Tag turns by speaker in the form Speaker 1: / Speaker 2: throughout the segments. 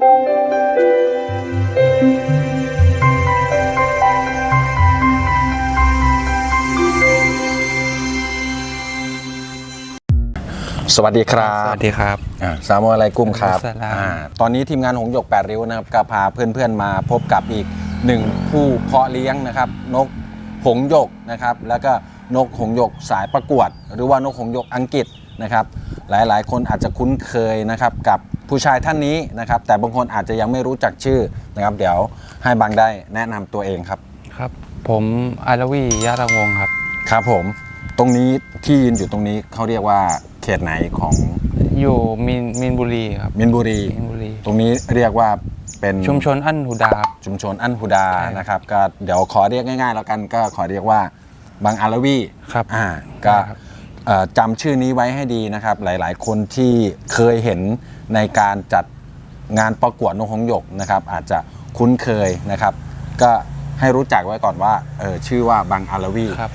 Speaker 1: สวัสดีครั
Speaker 2: ส
Speaker 1: บ
Speaker 2: วัสดีครับ
Speaker 1: อ่าสามอะไรกุ้มครับ
Speaker 2: อัสสลาม
Speaker 1: อ่าตอนนี้ทีมงานหงส์หยกแปดริ้วนะครับก็พาเพื่อนๆมาพบกับอีกหนึ่งผู้เพาะเลี้ยงนะครับ นกหงส์หยกนะครับ แล้วก็นกหงส์หยกสายประกวด หรือว่านกหงส์หยกอังกฤษ นะครับ หลายๆ คนอาจจะคุ้นเคยนะครับกับผู้ชายท่านนี้นะครับ แต่บางคนอาจจะยังไม่รู้จักชื่อนะครับ เดี๋ยวให้บางได้แนะนำตัวเองครับ
Speaker 2: ครับ ผมอารวียะรังวงศ์ครับ
Speaker 1: ครับผม ตรงนี้ที่ยืนอยู่ตรงนี้เขาเรียกว่าเขตไหนของ
Speaker 2: อยู่มินมินบุรีครับ
Speaker 1: มินบุรี
Speaker 2: มินบุรี
Speaker 1: ตรงนี้เรียกว่าเป็น
Speaker 2: ชุมชนอั้นหุดาครับ
Speaker 1: ชุมชนอันฮุดา
Speaker 2: ใช่
Speaker 1: นะครับ ก็เดี๋ยวขอเรียกง่ายๆ แล้วกันก็ขอเรียกว่าบางอารวี
Speaker 2: ครับ
Speaker 1: อ่าก็
Speaker 2: ครับ
Speaker 1: เอ่อ จำชื่อนี้ไว้ให้ดีนะครับ หลายๆ คนที่เคยเห็นในการจัดงานประกวดนกหงส์หยกนะครับ อาจจะคุ้นเคยนะครับ ก็ให้รู้จักไว้ก่อนว่าเออชื่อว่าบางอารวี
Speaker 2: ครับ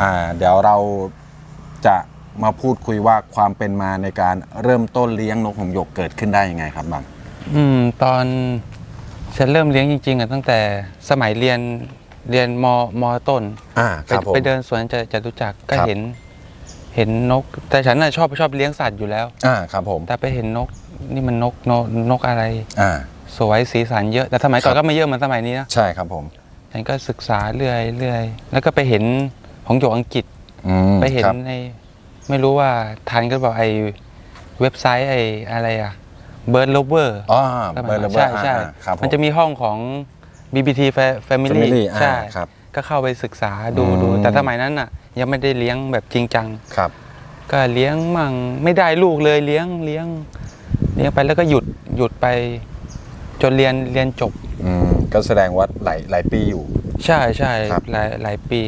Speaker 1: อ่าเดี๋ยวเราจะมาพูดคุยว่าความเป็นมาในการเริ่มต้นเลี้ยงนกหงส์หยกเกิดขึ้นได้ยังไงครับบาง
Speaker 2: อืมตอนฉันเริ่มเลี้ยงจริงๆอะตั้งแต่สมัยเรียนเรียนมมต้น
Speaker 1: อ่าค
Speaker 2: ไป
Speaker 1: รับผม
Speaker 2: ไปเดินสวนจะจะรู้จักก็
Speaker 1: ครับ
Speaker 2: เห็น เห็นนก แต่ฉันน่ะชอบชอบเลี้ยงสัตว์อยู่แล้ว
Speaker 1: อ่าครับผม
Speaker 2: แต่ไปเห็นนกนี่มันนกนกนกอะไร
Speaker 1: อ่า
Speaker 2: สวยสีสันเยอะแต่สมัยก่อ
Speaker 1: ครั
Speaker 2: น
Speaker 1: บ
Speaker 2: ก็ไม่เยอะเหมือนสมัยนี้นะ
Speaker 1: ใช่ครับผม
Speaker 2: ฉันก็ศึกษาเรื่อยเรื่อยแล้วก็ไปเห็นของหยกอังกฤษ
Speaker 1: อืม
Speaker 2: ไปเห็น
Speaker 1: ครับ
Speaker 2: ในไม่รู้ว่าทันก็บอกไอเว็บไซต์ไออะไรอะ Bird Lover
Speaker 1: อ๋อ
Speaker 2: สมั
Speaker 1: เบอยร์
Speaker 2: นั้
Speaker 1: ระ
Speaker 2: น
Speaker 1: เบิ
Speaker 2: ใช่
Speaker 1: ด
Speaker 2: ใช่
Speaker 1: อ่าครับผ
Speaker 2: มันจะมีห้องของ BBT Fa- Family
Speaker 1: Family อ่า
Speaker 2: ใช่
Speaker 1: ครับ
Speaker 2: ก็เข้าไปศึกษาดู
Speaker 1: อืม
Speaker 2: ดู แต่สมัยนั้นอะ ยังไม่ได้เลี้ยงแบบจริงจัง
Speaker 1: ครับ
Speaker 2: ก็เลี้ยงมั่งไม่ได้ลูกเลยเลี้ยงเลี้ยง เลี้ยงไปแล้วก็หยุดหยุดไป จนเรียนเรียนจบ
Speaker 1: อืมก็แสดงว่าหลายหลายปีอยู่
Speaker 2: ใช่ใช่
Speaker 1: ครับ
Speaker 2: หลายหลายปี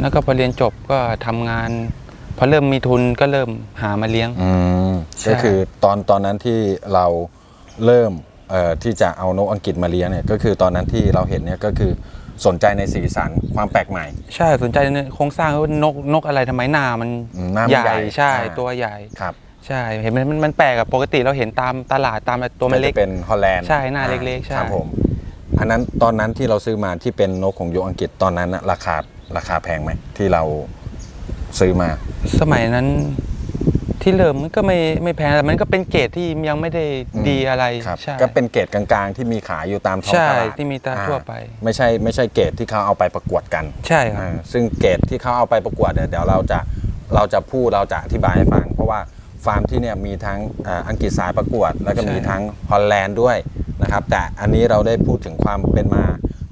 Speaker 2: แล้วก็พอเรียนจบก็ทำงานพอเริ่มมีทุนก็เริ่มหามาเลี้ยง
Speaker 1: อืม
Speaker 2: ใช่
Speaker 1: ก็คือตอนตอนนั้นที่เราเริ่มเอ่อที่จะเอานกอังกฤษมาเลี้ยงเนี่ยก็คือตอนนั้นที่เราเห็นเนี่ยก็คือ สนใจในสีสันความแปลกใหม่
Speaker 2: ใช่สนใจในโครงสร้างว่านกนกอะไรทำไมหน้ามัน
Speaker 1: อืมหน้ามัน
Speaker 2: ใหญ่
Speaker 1: ใหญ่
Speaker 2: ใช่
Speaker 1: อ่า
Speaker 2: ตัวใหญ่
Speaker 1: ครับ
Speaker 2: ใช่เห็นมันมันมันแปลกอะปกติเราเห็นตามตลาดตามตัวมันเล็ก
Speaker 1: จะเป็นฮอลแลนด์
Speaker 2: ใช่หน้าเล็กๆใช่
Speaker 1: ครับผมอันนั้นตอนนั้นที่เราซื้อมาที่เป็นนกของโยกอังกฤษตอนนั้นน่ะราคาราคาแพงไหมที่เราซื้อมา
Speaker 2: สมัยนั้น ที่เริ่มมันก็ไม่ไม่แพงแต่มันก็เป็นเกรดที่ยังไม่ได้
Speaker 1: อืม
Speaker 2: ดีอะไร
Speaker 1: ครับ
Speaker 2: ใช่
Speaker 1: ก็เป็นเกรดกลางๆ ที่มีขายอยู่ตามท้อง
Speaker 2: ใช่
Speaker 1: ตลาด
Speaker 2: ที่มีตาม
Speaker 1: อ่
Speaker 2: ทั่วไป
Speaker 1: ไม่ใช่ไม่ใช่เกรดที่เขาเอาไปประกวดกัน
Speaker 2: ใช่ครับ
Speaker 1: อ่าซึ่งเกรดที่เขาเอาไปประกวดเนี่ยเดี๋ยวเราจะเราจะพูดเราจะอธิบายให้ฟัง เพราะว่าฟาร์มที่เนี่ยมีทั้งอ่าอังกฤษสายประกวด แล้วก็
Speaker 2: ใช่
Speaker 1: มีทั้งฮอลแลนด์ด้วยนะครับแต่อันนี้เราได้พูดถึงความเป็นมา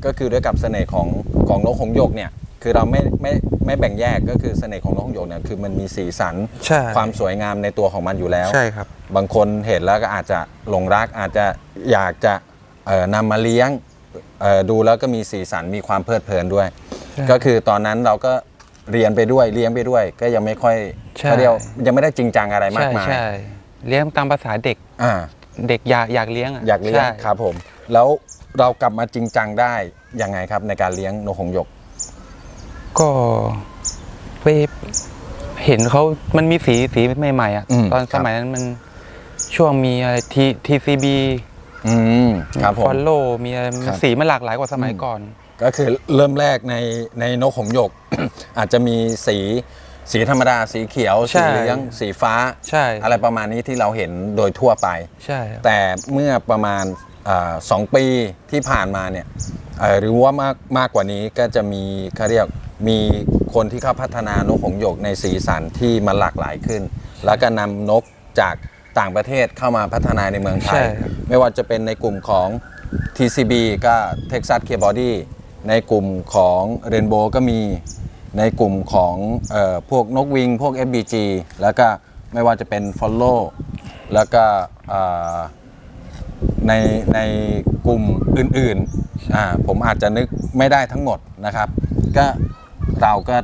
Speaker 1: ก็คือด้วยกับเสน่ห์ของของนกหงส์หยกเนี่ย คือเราไม่ไม่ไม่แบ่งแยกก็คือเสน่ห์ของนกหงส์หยกเนี่ยคือมันมีสีสัน
Speaker 2: ใช่
Speaker 1: ความสวยงามในตัวของมันอยู่แล้ว
Speaker 2: ใช่ครับ
Speaker 1: บางคนเห็นแล้วก็อาจจะหลงรักอาจจะอยากจะเอ่อนำมาเลี้ยงเอ่อดูแล้วก็มีสีสันมีความเพลิดเพลินด้วย
Speaker 2: ใช่
Speaker 1: ก็คือตอนนั้นเราก็เรียนไปด้วยเลี้ยงไปด้วย ก็ยังไม่ค่อย
Speaker 2: ใช่
Speaker 1: เขาเรียกยังไม่ได้จริงจังอะไรมาก
Speaker 2: ใช่
Speaker 1: มาย
Speaker 2: ใช่เลี้ยงตามภาษาเด็ก
Speaker 1: อ่า
Speaker 2: เด็กอยากอยากเลี้ยงอะ
Speaker 1: อยากเลี้ยง
Speaker 2: ใช่
Speaker 1: ครับผม แล้วเรากลับมาจริงจังได้ยังไงครับในการเลี้ยงนกหงส์หยก
Speaker 2: ก็ไปเห็นเขามันมีสีสีใหม่ๆอะ
Speaker 1: อืม
Speaker 2: ตอน
Speaker 1: ครั
Speaker 2: ส
Speaker 1: บ
Speaker 2: มัยนั้นมันช่วงมีอะไรทีทีซีบี
Speaker 1: อืมครับผ
Speaker 2: ฟ
Speaker 1: ม
Speaker 2: อลโล่มีอะไร
Speaker 1: ครับ
Speaker 2: สีมันหลากหลายกว่าสมัยก่อน
Speaker 1: ก็คือเริ่มแรกในในนกหงส์หยก อาจจะมีสีสีธรรมดาสีเขียว
Speaker 2: ใช่
Speaker 1: สีเหลืองสีฟ้า
Speaker 2: ใช่
Speaker 1: อะไรประมาณนี้ที่เราเห็นโดยทั่วไป
Speaker 2: ใช่ครับ
Speaker 1: แต่เมื่อประมาณอา สองปีที่ผ่านมาเนี่ยเอ่อหรือว่ามากมากกว่านี้ก็จะมีเขาเรียกมีคนที่เขาพัฒนานกหงส์หยกในสีสันที่มันหลากหลายขึ้น แล้วก็นำนกจากต่างประเทศเข้ามาพัฒนาในเมืองไท
Speaker 2: ใช่
Speaker 1: ย
Speaker 2: ครับ
Speaker 1: ไม่ว่าจะเป็นในกลุ่มของ TCB ก็ Texas K Body ในกลุ่มของ Rainbow ก็มีในกลุ่มของเออพวกนกวิง พวก FBG แล้วก็ไม่ว่าจะเป็น Follow แล้วก็เอ่อ ในในกลุ่มอื่นๆอ่าผมอาจจะนึกไม่ได้ทั้งหมดนะครับ ก็เราก็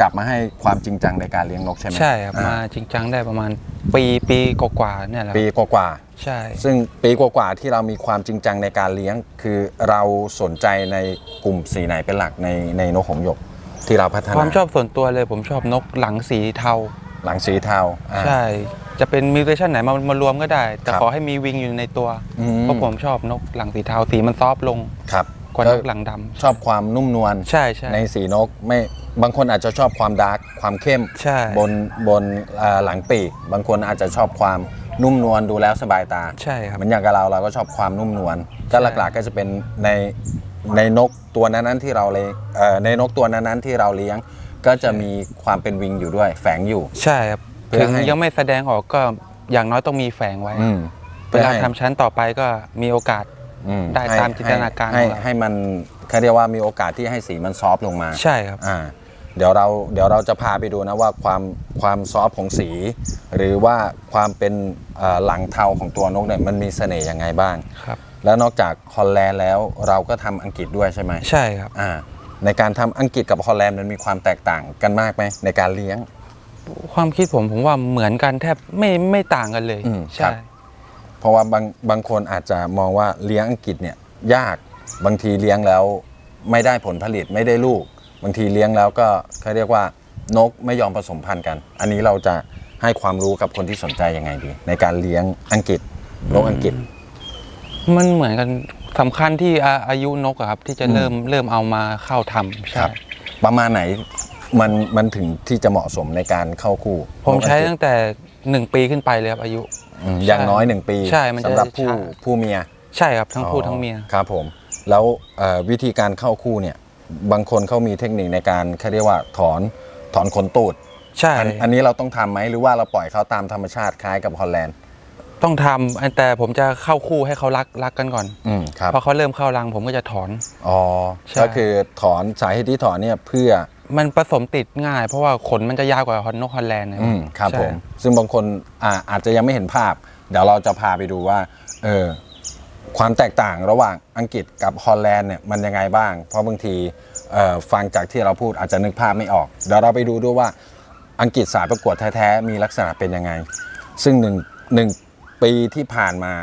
Speaker 1: กลับมาให้ความจริงจังในการเลี้ยงนกใช่ไหม
Speaker 2: ใช่ครับ
Speaker 1: อ่
Speaker 2: มาจริงจังได้ประมาณปีปีกว่าๆเนี่ยแหละ
Speaker 1: ปีกว่าๆ
Speaker 2: ใช่
Speaker 1: ซึ่งปีกว่าๆที่เรามีความจริงจังในการเลี้ยง คือเราสนใจในกลุ่มสีไหนเป็นหลักในในนกหงส์หยกที่เราพัฒนา
Speaker 2: ความชอบส่วนตัวเลยผมชอบนกหลังสีเทา
Speaker 1: หลังสีเทาอ่า
Speaker 2: ใช่ จะเป็นมิวเทชันไหนมามารวมก็ได้ แต่
Speaker 1: ครับ
Speaker 2: ขอให้มีวิงอยู่ในตัว
Speaker 1: อื
Speaker 2: เพราะผมชอบนกหลังสีเทาสีมันซอฟต์ลง
Speaker 1: ครับ
Speaker 2: กว่านกหลังดำ
Speaker 1: ชอบความนุ่มนวล
Speaker 2: ใช่ใช่
Speaker 1: ในสีนกไม่บางคนอาจจะชอบความดาร์กความเข้ม
Speaker 2: ใช่
Speaker 1: บนบนเอ่อหลังปีก บางคนอาจจะชอบความนุ่มนวลดูแล้วสบายตา
Speaker 2: ใช่ครับ
Speaker 1: เหมือนอย่างกับเราเราก็ชอบความนุ่มนวลก็
Speaker 2: ใช่
Speaker 1: หลักๆก็จะเป็นในในนกตัวนั้นๆที่เราเลยเอ่อในนกตัวนั้นๆที่เราเลี้ยง ก็จะมีความเป็นวิงอยู่ด้วย แฝงอยู่
Speaker 2: ใช่ครับ
Speaker 1: เพื่อ
Speaker 2: ถึง
Speaker 1: ให้
Speaker 2: ยังไม่แสดงออกก็อย่างน้อยต้องมีแฝงไว้
Speaker 1: อืม
Speaker 2: เวลาทำชั้นต่อไปก็มีโอกาส
Speaker 1: อืม
Speaker 2: ได้
Speaker 1: ให้
Speaker 2: ตามจินตนาการ
Speaker 1: ให้
Speaker 2: ของเรา
Speaker 1: ให้มันเขาเรียกว่ามีโอกาสที่ให้สีมันซอฟต์ลงมา
Speaker 2: ใช่ครับ
Speaker 1: อ่าเดี๋ยวเราเดี๋ยวเราจะพาไปดูนะว่าความความซอฟต์ของสี หรือว่าความเป็นเอ่อหลังเทาของตัวนกเนี่ยมันมีเสน่ห์ยังไงบ้าง
Speaker 2: ครับ
Speaker 1: แล้วนอกจากฮอลแลนด์แล้วเราก็ทำอังกฤษด้วยใช่ไหม
Speaker 2: ใช่ครับ
Speaker 1: อ่าในการทำอังกฤษกับฮอลแลนด์มันมีความแตกต่างกันมากไหมในการเลี้ยง
Speaker 2: ความคิดผมผมว่าเหมือนกันแทบไม่ไม่ต่างกันเลย
Speaker 1: อืมครั
Speaker 2: ใช่
Speaker 1: บ เพราะว่าบางบางคนอาจจะมองว่าเลี้ยงอังกฤษเนี่ยยากบางทีเลี้ยงแล้วไม่ได้ผลผลิตไม่ได้ลูก บางทีเลี้ยงแล้วก็เขาเรียกว่านกไม่ยอมผสมพันธุ์กัน อันนี้เราจะให้ความรู้กับคนที่สนใจยังไงดี ในการเลี้ยงอังกฤษนกอังกฤษ
Speaker 2: มันเหมือนกันสำคัญที่อาอายุนกอะครับ ที่จะ
Speaker 1: อืม
Speaker 2: เริ่มเริ่มเอามาเข้าทำ
Speaker 1: ค
Speaker 2: ใช่
Speaker 1: รับ ประมาณไหน มันมันถึงที่จะเหมาะสมในการเข้าคู่
Speaker 2: ผมใช้
Speaker 1: นกอั
Speaker 2: ตั้
Speaker 1: งกฤษ
Speaker 2: งแต่หนึ่งปีขึ้นไปเลยครับอายุ
Speaker 1: อืมอย่างน้อยหนึ่งปี
Speaker 2: ใช่มันจะ
Speaker 1: สำหรับผู้
Speaker 2: ช้า
Speaker 1: ผู้เมีย
Speaker 2: ใช่ครับทั้งผู้ทั้งเมีย
Speaker 1: ครับผม แล้วเอ่อวิธีการเข้าคู่เนี่ย บางคนเขามีเทคนิคในการเขาเรียกว่าถอนถอนขนตูด
Speaker 2: ใช่
Speaker 1: อันอันนี้เราต้องทำไหมหรือว่าเราปล่อยเขาตามธรรมชาติคล้ายกับฮอลแลนด์
Speaker 2: ต้องทำแต่ผมจะเข้าคู่ให้เขารักรักกันก่อน
Speaker 1: อืมครับ
Speaker 2: พอเขาเริ่มเข้ารังผมก็จะถอน
Speaker 1: อ๋อ
Speaker 2: ใช่
Speaker 1: ก็คือถอนสาเหตุที่ถอนเนี่ยเพื่อ
Speaker 2: มันผสมติดง่าย เพราะว่าขนมันจะยาวกว่าฮอนนกฮอลแลนด์นะ
Speaker 1: อืมครับ
Speaker 2: ใช่
Speaker 1: ผม ซึ่งบางคนอ่าอาจจะยังไม่เห็นภาพ เดี๋ยวเราจะพาไปดูว่า เออ ความแตกต่างระหว่างอังกฤษกับฮอลแลนด์เนี่ยมันยังไงบ้าง เพราะบางทีเอ่อฟังจากที่เราพูดอาจจะนึกภาพไม่ออก เดี๋ยวเราไปดูด้วยว่าอังกฤษสายประกวดแท้ๆมีลักษณะเป็นยังไง ซึ่งหนึ่งหนึ่งปีที่ผ่านมา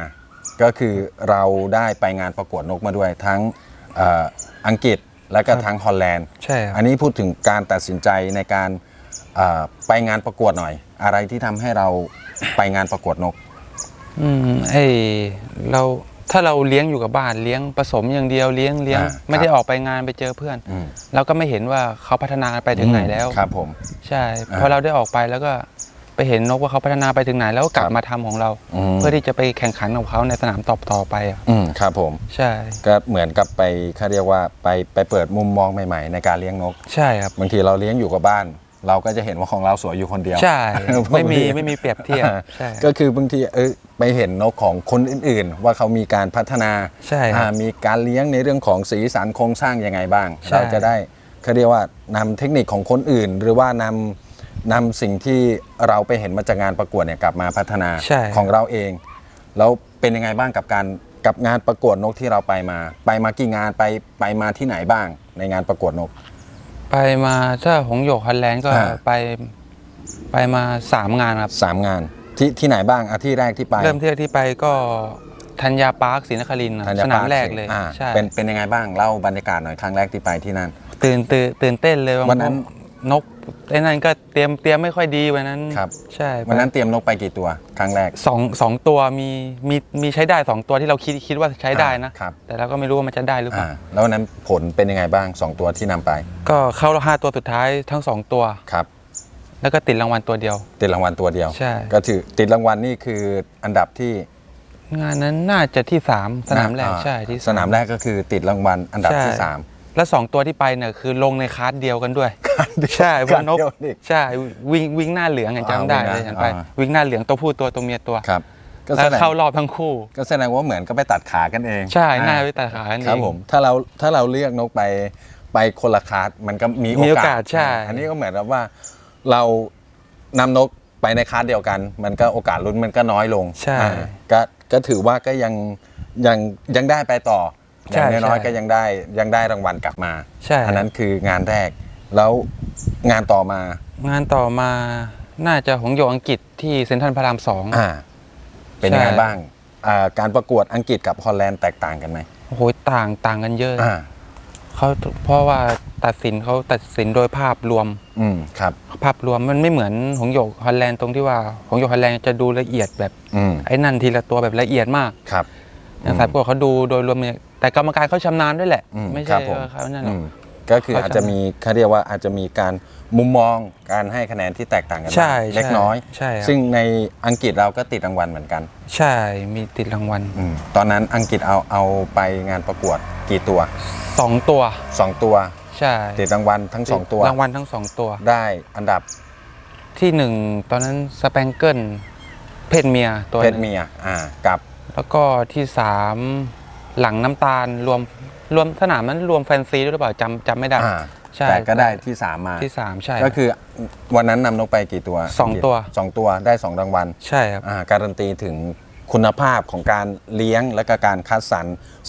Speaker 1: ก็คือเราได้ไปงานประกวดนกมาด้วยทั้งเอ่ออังกฤษ และก็ทั้งฮอลแลนด์
Speaker 2: ใช่ครับ
Speaker 1: อันนี้พูดถึงการตัดสินใจในการเอ่อไปงานประกวดหน่อย อะไรที่ทำให้เราไปงานประกวดนก
Speaker 2: อืมเอ้ยเราถ้าเราเลี้ยงอยู่กับบ้านเลี้ยงผสมอย่างเดียวเลี้ยงเลี้ยง
Speaker 1: อ่า
Speaker 2: ไม่ได้
Speaker 1: ครับ
Speaker 2: ออกไปงานไปเจอเพื่อน
Speaker 1: อืม
Speaker 2: เราก็ไม่เห็นว่าเขาพัฒนาไปถึงไหนแล้ว
Speaker 1: ครับผม
Speaker 2: ใช่
Speaker 1: อ่า
Speaker 2: พอเราได้ออกไปแล้วก็ ไปเห็นนกว่าเขาพัฒนาไปถึงไหนแล้วก็กลั
Speaker 1: ครับบ
Speaker 2: มาทำของเรา
Speaker 1: อืม
Speaker 2: เพื่อที่จะไปแข่งขันกับเขาในสนามต่อต่อไปอะ
Speaker 1: อืมครับผม
Speaker 2: ใช่
Speaker 1: ก็เหมือนกับไปเขาเรียกว่าไปไปเปิดมุมมองใหม่ ๆ ในการเลี้ยงนก
Speaker 2: ใช่ครับ
Speaker 1: บางทีเราเลี้ยงอยู่กับบ้าน เราก็จะเห็นว่าของเราสวยอยู่คนเดียว
Speaker 2: ใช่ ไม่มี
Speaker 1: บางที
Speaker 2: ไม่มีเปรียบเทียบ
Speaker 1: อ่า
Speaker 2: ใช่
Speaker 1: ก็คือบางทีเออไปเห็นนกของคนอื่นๆ ว่าเขามีการพัฒนา
Speaker 2: ใช่ครับ
Speaker 1: อ่ามีการเลี้ยงในเรื่องของสีสันโครงสร้างยังไงบ้าง
Speaker 2: ใช่
Speaker 1: เราจะได้เขาเรียกว่านำเทคนิคของคนอื่น หรือว่านำ นำสิ่งที่เราไปเห็นมาจากงานประกวดเนี่ยกลับมาพัฒนา
Speaker 2: ใช่
Speaker 1: ของเราเอง แล้วเป็นยังไงบ้างกับการกับงานประกวดนกที่เราไปมา ไปมากี่งานไปไปมาที่ไหนบ้างในงานประกวดนก
Speaker 2: ไปมาถ้าหงส์หยกฮอลแลนด์ก็
Speaker 1: อ่า
Speaker 2: ไปไปมาสามงานครับ
Speaker 1: สามงานที่ที่ไหนบ้างอาที่แรกที่ไป
Speaker 2: เริ่มที่ที่ไปก็ธัญญาปาร์คศรีนครินทร์
Speaker 1: ธัญ
Speaker 2: ส
Speaker 1: ญ
Speaker 2: นาม
Speaker 1: ป
Speaker 2: แรกเลย
Speaker 1: อ่า
Speaker 2: ใช่
Speaker 1: เป็นเป็นยังไงบ้างเล่าบรรยากาศหน่อยครั้งแรกที่ไปที่นั่น
Speaker 2: ตื่นตื่นตื่นเต้นเลยว่า
Speaker 1: วันนั้น
Speaker 2: นกไอ้นั่นก็เตรียมเตรียมไม่ค่อยดีวันนั้น
Speaker 1: ครับ
Speaker 2: ใช่
Speaker 1: วันนั้นเตรียมนกไปกี่ตัวครั้งแรก
Speaker 2: สองสองตัวมีมีมีใช้ได้สองตัวที่เราคิดคิดว่าใช้ได้นะ
Speaker 1: ครับ
Speaker 2: แต่เราก็ไม่รู้ว่ามันจะได้หรือเป
Speaker 1: อ่า
Speaker 2: ล่า
Speaker 1: แล้ววันนั้นผลเป็นยังไงบ้างสองตัวที่นำไป
Speaker 2: ก็เข้าห้าตัวสุดท้ายทั้งสองตัว
Speaker 1: ครับ
Speaker 2: แล้วก็ติดรางวัลตัวเดียว
Speaker 1: ติดรางวัลตัวเดียว
Speaker 2: ใช่
Speaker 1: ก็ถือติดรางวัลนี่คืออันดับที่
Speaker 2: งานนั้นน่าจะที่สามสนามแรก
Speaker 1: อ่
Speaker 2: ใช่ที่
Speaker 1: สนามแรกก็คือติดรางวัลอันดับที่
Speaker 2: ใช่
Speaker 1: สาม
Speaker 2: แล้วสองตัวที่ไปเนี่ยคือลงในคลาสเดียวกันด้วย ใช่พวกนก
Speaker 1: เดียวอีก
Speaker 2: ใช่วิ่งวิ่งหน้าเหลืองอย่างจำได้
Speaker 1: อ่า
Speaker 2: เลย
Speaker 1: วิ่งหน้า
Speaker 2: ฉันไป
Speaker 1: อ่า
Speaker 2: วิ่งหน้าเหลืองตัวผู้ตัวตัวเมียตัว
Speaker 1: ครับ ก็
Speaker 2: แล้
Speaker 1: แส
Speaker 2: ว
Speaker 1: ดง
Speaker 2: เข้ารอบทั้งคู่
Speaker 1: ก็แสดงว่าเหมือนก็ไปตัดขากันเอง
Speaker 2: ใช่หน้า
Speaker 1: อ่
Speaker 2: ไปตัดขากันเอง
Speaker 1: ครับผมถ้าเราถ้าเราเลือกนกไปไปคนละคลาสมันก็มี
Speaker 2: มีโอกาสใช่
Speaker 1: อันนี้ก็เหมือนกับว่าเรานำนกไปในคลาสเดียวกัน มันก็โอกาสลุ้นมันก็น้อยลง
Speaker 2: ใช่
Speaker 1: อ่าก็ก็ถือว่าก็ยังยังยังได้ไปต่อ อ
Speaker 2: ใช่
Speaker 1: ย่างน้อยๆ
Speaker 2: ใช่
Speaker 1: ก็ยังได้ยังได้รางวัลกลับมา
Speaker 2: ใช่
Speaker 1: อันั้นคืองานแรก แล้วงานต่อมา
Speaker 2: งานต่อมาน่าจะหงส์หยกอังกฤษที่เซ็นทรัลพระรามสอง
Speaker 1: อ่าเป็นยังไง
Speaker 2: ใช่
Speaker 1: บ้างอ่าการประกวดอังกฤษกับฮอลแลนด์แตกต่างกันไหม
Speaker 2: โอ้โหต่างต่างกันเยอะ
Speaker 1: อ่า
Speaker 2: เขาเพราะว่าตัดสินเขาตัดสินโดยภาพรวม
Speaker 1: อืมครับ
Speaker 2: ภาพรวมมันไม่เหมือนหงส์หยกฮอลแลนด์ตรงที่ว่าหงส์หยกฮอลแลนด์จะดูละเอียดแบบ
Speaker 1: อืม
Speaker 2: ไอ้นั่นทีละตัวแบบละเอียดมาก
Speaker 1: ครับ
Speaker 2: นะสายประกวดเขาดูโดยรวมเนี่ย แต่กรรมการเขาชำนาญด้วยแหละ
Speaker 1: อืม
Speaker 2: ไม่
Speaker 1: ครั
Speaker 2: ใช่
Speaker 1: บผม
Speaker 2: ว่าเขานั่นหรอก
Speaker 1: อืมก็คือ
Speaker 2: เขา
Speaker 1: อาจจะมีเขาเรียกว่าอาจจะมีการมุมมองการให้คะแนนที่แตกต่างกันบ้าง
Speaker 2: ใช่
Speaker 1: เล็กน้อย
Speaker 2: ใช่ครับ
Speaker 1: ซึ่งในอังกฤษเราก็ติดรางวัลเหมือนกัน
Speaker 2: ใช่มีติดรางวัล
Speaker 1: อมตอนนั้นอังกฤษเอาเอาไปงานประกวดกี่ตัว
Speaker 2: สองตัว
Speaker 1: สองตัว
Speaker 2: ใช่
Speaker 1: ติดรางวัลทั้งสองตัว
Speaker 2: รางวัลทั้งสองตัว
Speaker 1: ได้อันดับ
Speaker 2: ที่หนึ่งตอนนั้นสแปงเกิลเพศเมียตัว
Speaker 1: เพ
Speaker 2: ห
Speaker 1: ศ
Speaker 2: นึ่ง
Speaker 1: เมียอ่ากับ
Speaker 2: แล้วก็ที่สาม หลังน้ำตาลรวมรวมสนามนั้นรวมแฟนซีด้วยหรือเปล่าจำจำไม่ได้
Speaker 1: อ่า
Speaker 2: ใช่
Speaker 1: แต่ก็ได้ที่สามมา
Speaker 2: ที่สามใช่
Speaker 1: ก็คือวันนั้นนำนกไปกี่ตัว
Speaker 2: สองตัว
Speaker 1: สองตัวได้สองรางวัล
Speaker 2: ใช่ครับ
Speaker 1: อ่าการันตีถึงคุณภาพของการเลี้ยงและก็การคัดสรร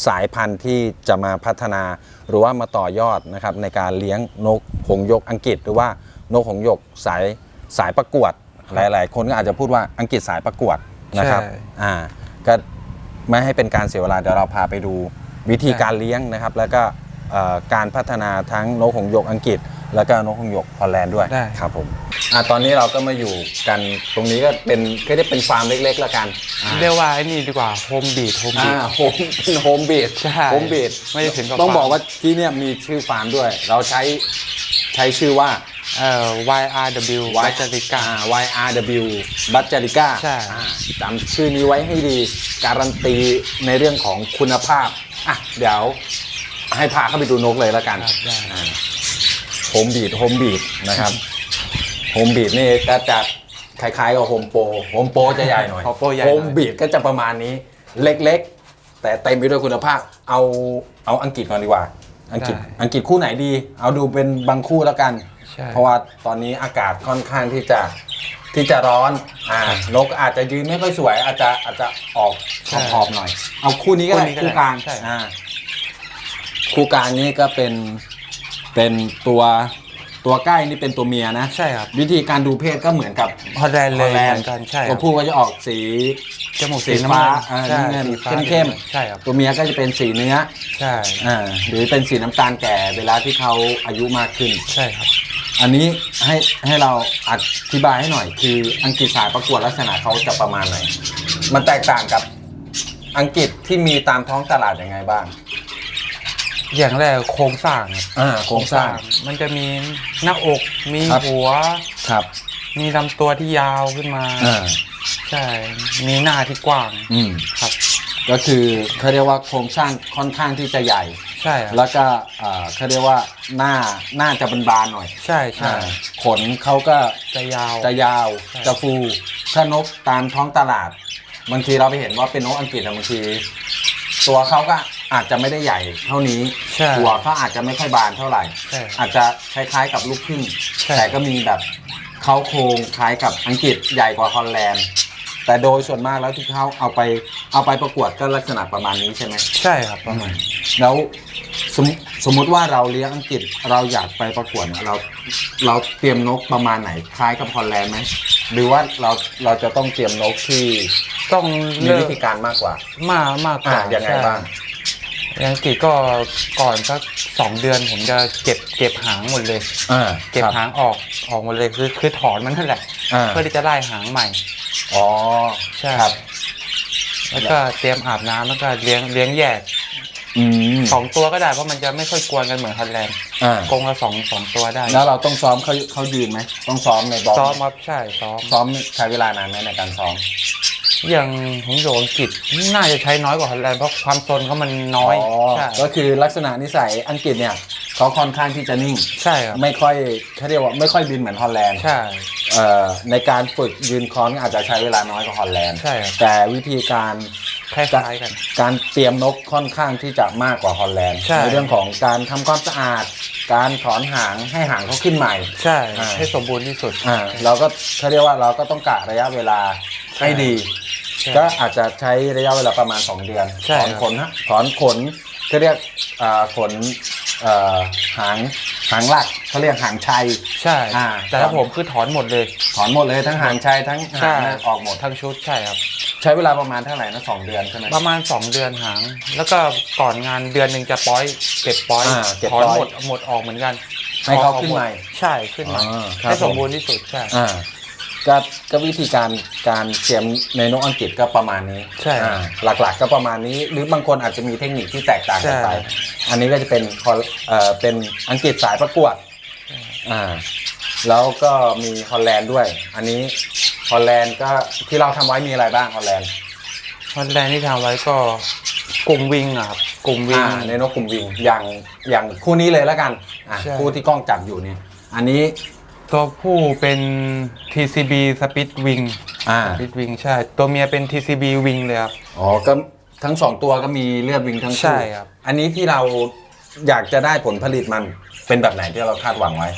Speaker 1: สายพันธุ์ที่จะมาพัฒนา หรือว่ามาต่อยอดนะครับในการเลี้ยงนกหงส์หยกอังกฤษ หรือว่านกหงส์หยกสายสายประกวด หลาย ๆ คนก็อาจจะพูดว่าอังกฤษสายประกวดนะครับ
Speaker 2: ใช่
Speaker 1: อ่าก็ ไม่ให้เป็นการเสียเวลาเดี๋ยวเราพาไปดูวิธีการเลี้ยงนะครับ แล้วก็เอ่อการพัฒนาทั้งนกหงส์หยกอังกฤษ แล้วก็นกหงส์หยกฮอลแลนด์ด้วย
Speaker 2: ได้
Speaker 1: ครับผมอ่าตอนนี้เราก็มาอยู่กันตรงนี้ก็เป็นก็ได้เป็นฟาร์มเล็กๆแล้วกันอ่า
Speaker 2: เรียกว่าไอ้นี่ดีกว่าโฮมบีดโฮมบี
Speaker 1: อ่า
Speaker 2: ด
Speaker 1: โฮมเป็นโฮมเบด
Speaker 2: ใช่
Speaker 1: โฮมเบด
Speaker 2: ไม่ได้ถึงกับ
Speaker 1: ต้อง
Speaker 2: ฟาร์ม
Speaker 1: บอกว่าที่เนี่ยมีชื่อฟาร์มด้วย เราใช้ใช้ชื่อว่า
Speaker 2: เอ่อ YRW วัจริกา
Speaker 1: อ่ YRW บัจจาริก้า
Speaker 2: ใช่
Speaker 1: จำชื่อนี้ไว้ให้ดี การันตีในเรื่องของคุณภาพ อะ เดี๋ยว ให้พาเข้าไปดูนกเลยแล้วกัน
Speaker 2: ครับได้
Speaker 1: โฮมบีดโฮมบีดนะครับโฮมบีดนี่ก็จะคล้ายๆกับโฮมโปรโฮมโปรจะใหญ่หน่อย
Speaker 2: โฮมโปรใหญ่หน่
Speaker 1: โฮ
Speaker 2: อย
Speaker 1: มบีดก็จะประมาณนี้เล็กๆ แต่เต็มไปด้วยคุณภาพ เอาเอาอังกฤษก่อนดีกว่า อังกฤษอังกฤษคู่ไหนดี เอาดูเป็นบางคู่แล้วกัน
Speaker 2: ใช่
Speaker 1: เพราะว่าตอนนี้อากาศค่อนข้างที่จะที่จะร้อน อ่านกอาจจะยืนไม่ค่อยสวย อาจจะอาจจะออกขอบๆหน่อย เอาคู่นี้ก็ได้
Speaker 2: คู่นี้ก็ได้
Speaker 1: คู่กลาง
Speaker 2: ใช่
Speaker 1: อ่าคู่กลางนี้ก็เป็นเป็นตัวตัวใกล้นี่เป็นตัวเมียนะ
Speaker 2: ใช่ครับ
Speaker 1: วิธีการดูเพศก็เหมือนกับ
Speaker 2: ฮอลแลนด์เลย
Speaker 1: ฮอลแล
Speaker 2: เห
Speaker 1: น
Speaker 2: มื
Speaker 1: ด์
Speaker 2: อนกันใช่ค
Speaker 1: ตั
Speaker 2: รั
Speaker 1: ว
Speaker 2: บ
Speaker 1: ผู้ก็จะออกสี
Speaker 2: จมูก
Speaker 1: สี
Speaker 2: สีน้ำ
Speaker 1: ฟ้า
Speaker 2: เงิน
Speaker 1: อ่า
Speaker 2: ใช่
Speaker 1: น้ำเงิน
Speaker 2: สีฟ้า
Speaker 1: เข้ม
Speaker 2: ใช่ครับ
Speaker 1: ตัวเมียก็จะเป็นสีเนื้อ
Speaker 2: ใช่
Speaker 1: อ่าหรือเป็นสีน้ำตาลแก่เวลาที่เขาอายุมากขึ้น
Speaker 2: ใช่ครับ
Speaker 1: อันนี้ให้ให้เราอธิบายให้หน่อย คืออังกฤษสายประกวดลักษณะเขาจะประมาณไหน มันแตกต่างกับอังกฤษที่มีตามท้องตลาดยังไงบ้าง
Speaker 2: อย่างแรกโครงสร้างครับ
Speaker 1: อ่าโครงสร้าง
Speaker 2: มันจะมีหน้าอกมี
Speaker 1: ครับ
Speaker 2: หัว
Speaker 1: ครับ
Speaker 2: มีลำตัวที่ยาวขึ้นมา
Speaker 1: อ่า
Speaker 2: ใช่มีหน้าที่กว้าง
Speaker 1: อืม
Speaker 2: ครับ
Speaker 1: ก็คือเขาเรียกว่าโครงสร้างค่อนข้างที่จะใหญ่
Speaker 2: ใช่ครับ
Speaker 1: แล้วก็อ่าเขาเรียกว่าหน้าหน้าจะบานๆหน่อย
Speaker 2: ใช่ใช่
Speaker 1: อ่าขนเขาก็
Speaker 2: จะยาว
Speaker 1: จะยาว
Speaker 2: ใช่
Speaker 1: จะฟูถ้านกตามท้องตลาดบางทีเราไปเห็นว่าเป็นนกอังกฤษอะบางที ตัวเขาก็อาจจะไม่ได้ใหญ่เท่านี้
Speaker 2: ใช่
Speaker 1: หัวเขาอาจจะไม่ค่อยบานเท่าไหร่
Speaker 2: ใช่
Speaker 1: อาจจะคล้ายๆกับลูกครึ่ง
Speaker 2: ใช่
Speaker 1: แต่ก็มีแบบเขาโครงคล้ายกับอังกฤษใหญ่กว่าฮอลแลนด์ แต่โดยส่วนมากแล้วที่เขาเอาไปเอาไปประกวดก็ลักษณะประมาณนี้ใช่ไหม
Speaker 2: ใช่ครับประมาณ
Speaker 1: แล้วสมสมมุติว่าเราเลี้ยงอังกฤษเราอยากไปประกวดเนี่ยเราเราเตรียมนกประมาณไหนคล้ายกับฮอลแลนด์ไหมหรือว่าเราเราจะต้องเตรียมนกที่
Speaker 2: ต้อง
Speaker 1: มี
Speaker 2: เลือ
Speaker 1: วิ
Speaker 2: ก
Speaker 1: ธีการมากกว่า
Speaker 2: มากมากก
Speaker 1: อ่า
Speaker 2: ว่า
Speaker 1: ยังไง
Speaker 2: ใช่
Speaker 1: บ้าง
Speaker 2: อ ย่างอังกฤษก็ก่อนสักสองเดือนผมจะเก็บเก็บหางหมดเลย
Speaker 1: อ่า
Speaker 2: เก็บ
Speaker 1: ครับ
Speaker 2: หางออกออกหมดเลยคือคือถอนมันนั่นแหละ
Speaker 1: อ่า
Speaker 2: เพื่อที่จะได้หางใหม่
Speaker 1: อ๋อ
Speaker 2: ใช่
Speaker 1: ครับ
Speaker 2: แล้วก็เตรียมอาบน้ำแล้วก็เลี้ยงเลี้ยงแยก
Speaker 1: อืม
Speaker 2: สองตัวก็ได้เพราะมันจะไม่ค่อยกวนกันเหมือนฮอลแลนด์
Speaker 1: อ่าก
Speaker 2: รงละสองสองตัวได้
Speaker 1: แล้วเราต้องซ้อมเขาเขายืนไหม ต้องซ้อมในบอล
Speaker 2: ซ้อมครับใช่ซ้อม
Speaker 1: ซ้อมใช้เวลานานไหมในการซ้อม
Speaker 2: อย่างของโยอังกฤษน่าจะใช้น้อยกว่าฮอลแลนด์เพราะความซนเขามันน้อยใช่
Speaker 1: ก็คือลักษณะนิสัยอังกฤษเนี่ยเขาค่อนข้างที่จะนิ่ง
Speaker 2: ใช่ครับ
Speaker 1: ไม่ค่อยเขาเรียกว่าไม่ค่อยบินเหมือนฮอลแลนด์
Speaker 2: ใช่
Speaker 1: เอ่อในการฝึกยืนคอนอาจจะใช้เวลาน้อยกว่าฮอลแลนด์
Speaker 2: ใช่ครับ
Speaker 1: แต่วิธีการ
Speaker 2: คล้ายๆกัน
Speaker 1: การเตรียมนกค่อนข้างที่จะมากกว่าฮอลแลนด์
Speaker 2: ใช่
Speaker 1: เรื่องของการทำความสะอาด การถอนหางให้หางเขาขึ้นใหม่
Speaker 2: ใช่
Speaker 1: อ่า
Speaker 2: ให้สมบูรณ์ที่สุด
Speaker 1: อ่าเราก็เขาเรียกว่าเราก็ต้องกะระยะเวลาให้ดี
Speaker 2: ใช่
Speaker 1: ก็อาจจะใช้ระยะเวลาประมาณ 2 เดือน
Speaker 2: ใช่
Speaker 1: ถอน
Speaker 2: ครับ
Speaker 1: ขนฮะถอนขนเขาเรียกอ่าขนเอ่อหางหางหลักเขาเรียกหางชัย
Speaker 2: ใช่
Speaker 1: อ่า
Speaker 2: แต่ถ้าผมคือถอนหมดเลย
Speaker 1: ถอนหมดเลยทั้งหางชัยทั้ง
Speaker 2: ใช่
Speaker 1: หางออกหมด
Speaker 2: ทั้งชุดใช่ครับ
Speaker 1: ใช้เวลาประมาณเท่าไหร่นะสองเดือนใช่ไหม
Speaker 2: ประมาณ 2 เดือนหาง แล้วก็ก่อนงานเดือนหนึ่งจะป้อยเก็บป้อย
Speaker 1: อ่าเก็บ
Speaker 2: ถอน
Speaker 1: ป้อย
Speaker 2: หมดหมดออกเหมือนกัน
Speaker 1: ให้เขา
Speaker 2: ออก
Speaker 1: ขึ้นใหม่
Speaker 2: ใช่ขึ้นใหม่
Speaker 1: อ่าครับ
Speaker 2: ให้สม
Speaker 1: ผม
Speaker 2: บูรณ์ที่สุดใช่
Speaker 1: อ่า ก็ก็วิธีการการเตรียมในนกอังกฤษก็ประมาณนี้
Speaker 2: ใช่
Speaker 1: อ่าหลักๆก็ประมาณนี้ หรือบางคนอาจจะมีเทคนิคที่แตกต่างกันไป
Speaker 2: ใช่
Speaker 1: อันนี้ก็จะเป็นฮอลเอ่อเป็นอังกฤษสายประกวดอ่าแล้วก็มีฮอลแลนด์ด้วย อันนี้ฮอลแลนด์ก็ที่เราทำไว้มีอะไรบ้างฮอลแลนด์
Speaker 2: วันแรกที่ทำไว้ก็กลุ่มวิงอะครับกลุ่มวิง
Speaker 1: อ่าในนกกลุ่มวิงอย่างอย่างคู่นี้เลยแล้วกันอะ
Speaker 2: ใช่
Speaker 1: คู่ที่กล้องจับอยู่เนี่ย อันนี้
Speaker 2: ตัวผู้เป็น TCB Speed Wing
Speaker 1: อ่า
Speaker 2: Speed Wing ใช่ ตัวเมียเป็น TCB Wing เลยครับ
Speaker 1: อ๋อ ก็ทั้งสองตัวก็มีเลือดวิงทั้งคู่
Speaker 2: ใช่ครับ
Speaker 1: อันนี้ที่เราอยากจะได้ผลผลิตมันเป็นแบบไหนที่เราคาดหวังไว้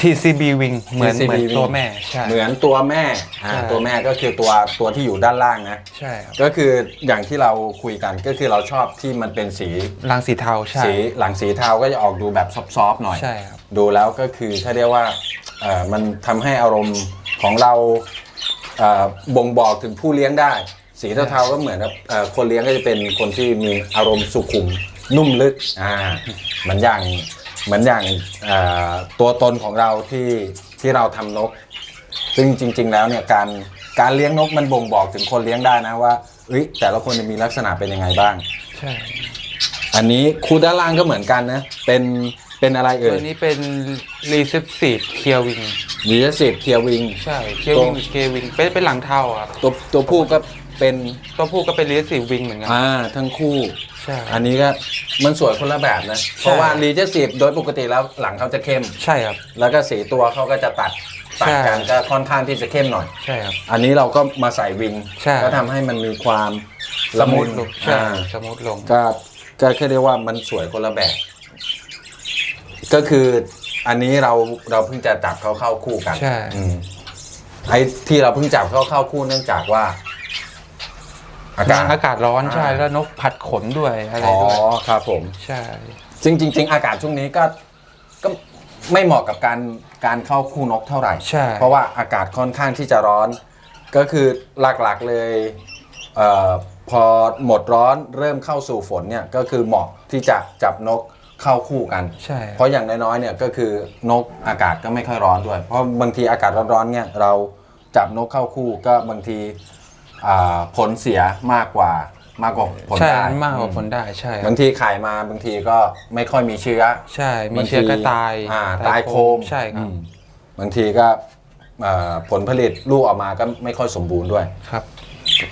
Speaker 2: TCB Wing เหมือน
Speaker 1: TCB
Speaker 2: เหมือน
Speaker 1: Wing
Speaker 2: ตัวแม่ใช่
Speaker 1: เหมือนตัวแม่อ่า
Speaker 2: ใช่
Speaker 1: ตัวแม่ก็คือตัวตัวที่อยู่ด้านล่างนะ
Speaker 2: ใช่ครับ
Speaker 1: ก็คืออย่างที่เราคุยกันก็คือเราชอบที่มันเป็นสี
Speaker 2: รังสีเทาใช่
Speaker 1: สีหลังสีเทาก็จะออกดูแบบซอฟๆหน่อย
Speaker 2: ใช่ครับ
Speaker 1: ดูแล้วก็คือถ้าเรียกว่าเอ่อมันทำให้อารมณ์ของเราเอ่อบ่งบอกถึงผู้เลี้ยงได้ สีเทาๆก็เหมือนกับเอ่อคนเลี้ยงก็จะเป็นคนที่มีอารมณ์สุขุมนุ่มลึกอ่าเหมือนอย่าง เหมือนอย่างเอ่อตัวตนของเราที่ที่เราทำนก ซึ่งจริง ๆ แล้วเนี่ยการการเลี้ยงนกมันบ่งบอกถึงคนเลี้ยงได้นะว่าเอ้ยแต่ละคนจะมีลักษณะเป็นยังไงบ้าง
Speaker 2: ใช่
Speaker 1: อันนี้คู่ด้านล่างก็เหมือนกันนะ เป็นเป็นอะไร
Speaker 2: ตั
Speaker 1: เอ่
Speaker 2: วยนี้เป็น Receptive Clear Wing
Speaker 1: วีเจสิบเทียวิง
Speaker 2: ใช่ Clear
Speaker 1: ตัว
Speaker 2: Wing Clear Wing เป็นเป็นหลังเทาอะครับ
Speaker 1: ตัวตัวผู้ก็เป็น
Speaker 2: ตัวผู้ก็เป็น Receptive Wing เหมือนกัน
Speaker 1: อ่าทั้งคู่
Speaker 2: ใช่
Speaker 1: อันนี้ก็มันสวยคนละแบบนะ เพราะว่ารีเจสิบโดยปกติแล้วหลังเขาจะเข้ม
Speaker 2: ใช่ครับ
Speaker 1: แล้วก็สีตัวเขาก็จะตัดตัดกัน
Speaker 2: ใช่
Speaker 1: ก็ค่อนข้างที่จะเข้มหน่อย
Speaker 2: ใช่ครับ
Speaker 1: อันนี้เราก็มาใส่วิง
Speaker 2: ใช่
Speaker 1: ก็ทำให้มันมีความ
Speaker 2: ส
Speaker 1: ละ
Speaker 2: มู
Speaker 1: มุ
Speaker 2: ท
Speaker 1: น
Speaker 2: ลงใช่
Speaker 1: อ่า
Speaker 2: สมูทลง
Speaker 1: ก็ก็แค่เรียกว่ามันสวยคนละแบบ ก็คืออันนี้เราเราเพิ่งจะจับเขาเข้าคู่กัน
Speaker 2: ใช่
Speaker 1: อืมไอ้ที่เราเพิ่งจับเขาเข้าคู่เนื่องจากว่า อากาศ
Speaker 2: อากาศร้อนใช่
Speaker 1: อ่า
Speaker 2: แล้วนกผัดขนด้วยอะไร
Speaker 1: อ๋อ
Speaker 2: ด้วย
Speaker 1: ครับผม
Speaker 2: ใช่
Speaker 1: ซึ่งจริง ๆ อากาศช่วงนี้ก็ก็ไม่เหมาะกับการการเข้าคู่นกเท่าไหร่
Speaker 2: ใช่
Speaker 1: เพราะว่าอากาศค่อนข้างที่จะร้อน ก็คือหลักๆเลยเออพอหมดร้อนเริ่มเข้าสู่ฝนเนี่ยก็คือเหมาะที่จะจับนกเข้าคู่กัน
Speaker 2: ใช่
Speaker 1: เพราะอย่างน้อยๆเนี่ยก็คือนกอากาศก็ไม่ค่อยร้อนด้วย เพราะบางทีอากาศร้อนๆเนี่ยเราจับนกเข้าคู่ก็บางที อ่าผลเสียมากกว่ามากกว่าผล
Speaker 2: ใช่
Speaker 1: ได้
Speaker 2: มากกว่าผลได้ใช่ครับ
Speaker 1: บางทีไข่มาบางทีก็ไม่ค่อยมีเชื้อ
Speaker 2: ใช่มีเชื้อก็ตาย
Speaker 1: อ่าตายโคม
Speaker 2: ใช่ครับ
Speaker 1: อืมบางทีก็อ่าผลผลิตลูกออกมาก็ไม่ค่อยสมบูรณ์ด้วย
Speaker 2: ครับ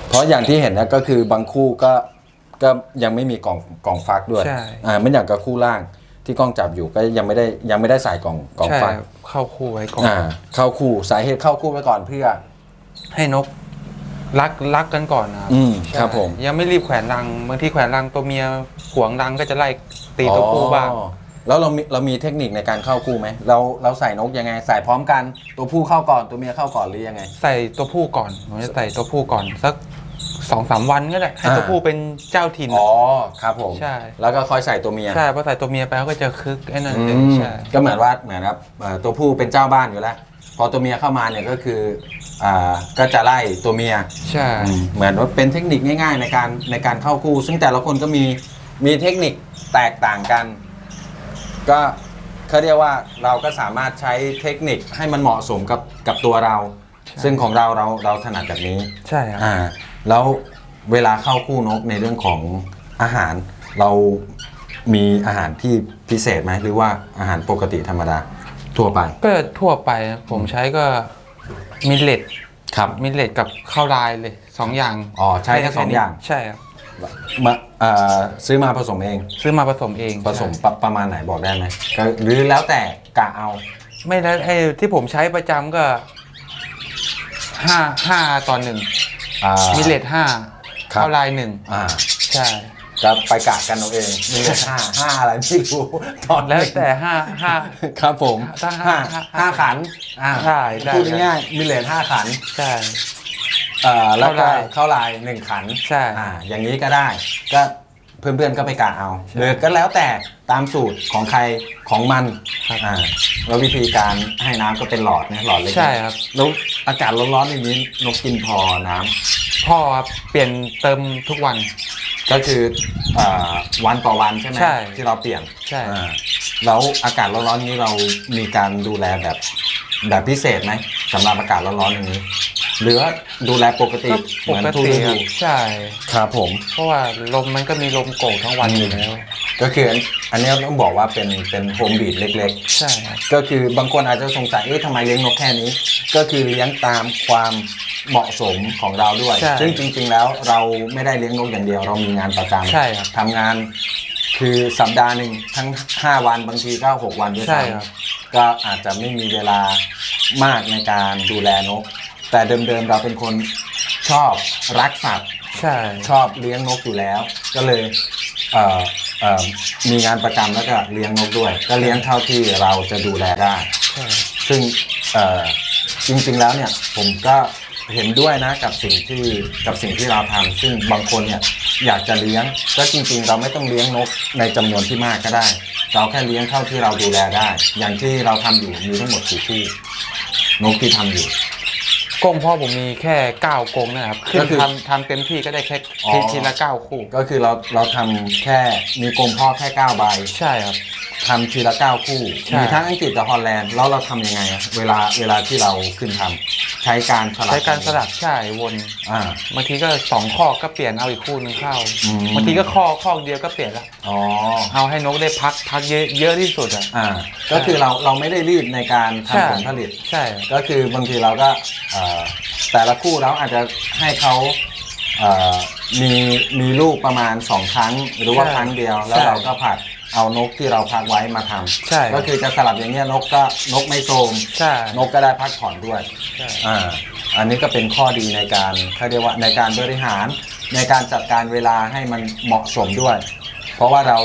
Speaker 1: เพราะอย่างที่เห็นนะก็คือบางคู่ก็ก็ยังไม่มีกล่องกล่องฟักด้วย
Speaker 2: ใช่
Speaker 1: อ่าไม่อย่างกับคู่ล่างที่กล้องจับอยู่ก็ยังไม่ได้ยังไม่ได้ใส่กล่องกล่อง
Speaker 2: ใช่
Speaker 1: ฟัก
Speaker 2: เข้าคู่ไว้ก่อน
Speaker 1: อ่าเข้าคู่สาเหตุเข้าคู่ไว้ก่อนเพื่อ
Speaker 2: ให้นก รักรักกันก่อนนะครับ
Speaker 1: อืม
Speaker 2: ใช่
Speaker 1: ครับผม
Speaker 2: ยังไม่รีบแขวนรังบางทีแขวนรังตัวเมียหวงรังก็จะไล่ตีตัวผู้บ้าง
Speaker 1: อ๋อแล้วเรามีเรามีเทคนิคในการเข้าคู่ไหมเราเราใส่นกยังไง ใส่พร้อมกันตัวผู้เข้าก่อนตัวเมียเข้าก่อนหรือยังไง
Speaker 2: ใส่ตัวผู้ก่อนผมจะใส่ตัวผู้ก่อนสักสองสามวันก็ได้ให้
Speaker 1: อ่า
Speaker 2: ตัวผู้เป็นเจ้าถิ่น
Speaker 1: อ๋อครับผม
Speaker 2: ใช่
Speaker 1: แล้วก็ค่อยใส่ตัวเมีย
Speaker 2: ใช่พอใส่ตัวเมียไปเขาก็จะคึกไอ้นั่น
Speaker 1: อื
Speaker 2: เลย
Speaker 1: ม
Speaker 2: ใช่
Speaker 1: ก็เหมือนว่าเหมือนครับเอ่อตัวผู้เป็นเจ้าบ้านอยู่แล้ว พอตัวเมียเข้ามาเนี่ยก็คือ อ่าก็จะไล่ตัวเมีย
Speaker 2: ใช่
Speaker 1: เหมือนว่าเป็นเทคนิคง่าย ๆ ในการในการเข้าคู่ ซึ่งแต่ละคนก็มีมีเทคนิคแตกต่างกัน ก็เขาเรียกว่าเราก็สามารถใช้เทคนิคให้มันเหมาะสมกับกับตัวเรา ซึ่งของเราเราเราถนัดแบบนี้
Speaker 2: ใช่ครับ
Speaker 1: อ่าแล้วเวลาเข้าคู่นกในเรื่องของอาหาร เรามีอาหารที่พิเศษไหมหรือว่าอาหารปกติธรรมดาทั่วไป
Speaker 2: ก็ทั่วไปนะผมใช้ก็ มิลเลต
Speaker 1: ครับ
Speaker 2: มิลเลตกับข้าวลายเลยสองอย่าง
Speaker 1: อ๋อใช้แค่สองอย่าง
Speaker 2: ใช่ครับ
Speaker 1: มาเอ่อซื้อมาผสมเอง
Speaker 2: ซื้อมาผสมเอง
Speaker 1: ผสม
Speaker 2: ใช่
Speaker 1: ปะประมาณไหนบอกได้ไหมก็หรือแล้วแต่กะเอา
Speaker 2: ไม่ได้ไอ้ที่ผมใช้ประจำก็ห้าห้าต่อหนึ่ง
Speaker 1: อ่า
Speaker 2: มิลเลตห้า
Speaker 1: ครับ
Speaker 2: ข้าวลายหนึ่ง
Speaker 1: อ่า
Speaker 2: ใช่
Speaker 1: ก็ไปกะกันเอาเองมีเลขห้าห้าอะไรไม่รู้ตอน
Speaker 2: แล้วแต่ห้าห้า
Speaker 1: ครับผม
Speaker 2: ถ้า
Speaker 1: ห้า
Speaker 2: ห้า
Speaker 1: ห้าขันอ่า
Speaker 2: ได้ได้
Speaker 1: พูดง่ายๆมีเลขห้าขัน
Speaker 2: ใช่
Speaker 1: เอ่อแล้วก็
Speaker 2: เข้าลาย
Speaker 1: เข้าลายหนึ่งขัน
Speaker 2: ใช่
Speaker 1: อ่าอย่างนี้ก็ได้ก็เพื่อนๆก็ไปกะเอาหรือก็แล้วแต่ตามสูตรของใครของมัน
Speaker 2: ครับ
Speaker 1: อ่าแล้ววิธีการให้น้ำก็เป็นหลอดเนี่ยหลอดเล็กๆ
Speaker 2: ใช่ครับ
Speaker 1: แล้วอากาศร้อนๆอย่างนี้นกกินพอน้ำ
Speaker 2: พ่อครับเปลี่ยนเติมทุกวัน
Speaker 1: ก็คืออ่าวันต่อวันใช่ไหม
Speaker 2: ใช่
Speaker 1: ที่เราเปลี่ยน
Speaker 2: ใช่
Speaker 1: อ่าแล้วอากาศร้อนๆนี้เรามีการดูแลแบบแบบพิเศษไหมสำหรับอากาศร้อนๆอย่างนี้ หรือว่าดูแลปกติ
Speaker 2: ก็ป
Speaker 1: เหมือน
Speaker 2: ก
Speaker 1: ทุก
Speaker 2: ติ
Speaker 1: ฤ
Speaker 2: ค
Speaker 1: ดู
Speaker 2: รับใช่
Speaker 1: ครับผม
Speaker 2: เพราะว่าลมมันก็มีลมโกกทั้งวันอยู่แล้ว
Speaker 1: ก็คืออันอันนี้ต้องบอกว่าเป็นเป็นโฮมบีดเล็ก
Speaker 2: ใช่ครับ
Speaker 1: ๆก็คือบางคนอาจจะสงสัยเอ๊ะทำไมเลี้ยงนกแค่นี้ ก็คือเลี้ยงตามความเหมาะสมของเราด้วย
Speaker 2: ใช่
Speaker 1: ซึ่งจริง ๆ แล้วเราไม่ได้เลี้ยงนกอย่างเดียว เรามีงานประจำ
Speaker 2: ใช่ครับ
Speaker 1: ทำงานคือสัปดาห์หนึ่งทั้ง 5 วันบางทีก็ 6 วันด้วย
Speaker 2: ใช่
Speaker 1: ซ้
Speaker 2: ครับำ
Speaker 1: ก็อาจจะไม่มีเวลามากในการดูแลนก แต่เดิมๆเราเป็นคนชอบรักสัตว์
Speaker 2: ใช่
Speaker 1: ชอบเลี้ยงนกอยู่แล้ว ก็เลยเอ่อเอ่อมีงานประจำแล้วก็เลี้ยงนกด้วย ก็เลี้ยงเท่าที่เราจะดูแลได้
Speaker 2: ใช่
Speaker 1: ซึ่งเอ่อจริงๆแล้วเนี่ยผมก็เห็นด้วยนะกับสิ่งที่กับสิ่งที่เราทำซึ่งบางคนเนี่ยอยากจะเลี้ยงก็จริงๆ เราไม่ต้องเลี้ยงนกในจำนวนที่มากก็ได้ เราแค่เลี้ยงเท่าที่เราดูแลได้ อย่างที่เราทำอยู่มีทั้งหมดกี่คู่นกที่ทำอยู่
Speaker 2: กรงพ่อผมมีแค่เก้ากรงนะครับขึ้
Speaker 1: ก็
Speaker 2: น
Speaker 1: คือ
Speaker 2: ทำทำเต็มที่ก็ได้แค่
Speaker 1: อ๋อ
Speaker 2: ทีทีละเก้าคู่
Speaker 1: ก็คือเราเราทำแค่มีกรงพ่อแค่9ใบ
Speaker 2: ใช่ครับ
Speaker 1: ทำทีละเก้าคู่
Speaker 2: ใช่
Speaker 1: มีทั้งอังกฤษกับฮอลแลนด์แล้วเราทำยังไงอะเวลาเวลาที่เราขึ้นทำใช้การสลับ
Speaker 2: ใช้การสลับใช่วน
Speaker 1: อ่า
Speaker 2: บางทีก็สองข้อก็เปลี่ยนเอาอีกคู่หนึงเข้า
Speaker 1: อืม
Speaker 2: บางทีก็ข้อข้อเดียวก็เปลี่ยนละ
Speaker 1: อ๋อ
Speaker 2: เอาให้นกได้พักพักเยอะเยอะที่สุดอะ
Speaker 1: อ่า ก็คือเราเราไม่ได้รีบในการ
Speaker 2: ใช่
Speaker 1: ทำผลผลิต
Speaker 2: ใช่
Speaker 1: ก็คือบางทีเราก็เอ่อแต่ละคู่เราอาจจะให้เขาเอ่อมีมีลูกประมาณ 2 ครั้ง หรือว่าครั้งเดียว แล้วเราก็ผัด เอานกที่เราพักไว้มาทำ
Speaker 2: ใช่
Speaker 1: ก็คือจะสลับอย่างเงี้ยนกก็นกไม่โทรม
Speaker 2: ใช่
Speaker 1: นกก็ได้พักผ่อนด้วย
Speaker 2: ใช่
Speaker 1: อ่าอันนี้ก็เป็นข้อดีในการเขาเรียกว่าในการบริหาร ในการจัดการเวลาให้มันเหมาะสมด้วย เพราะว่าเรา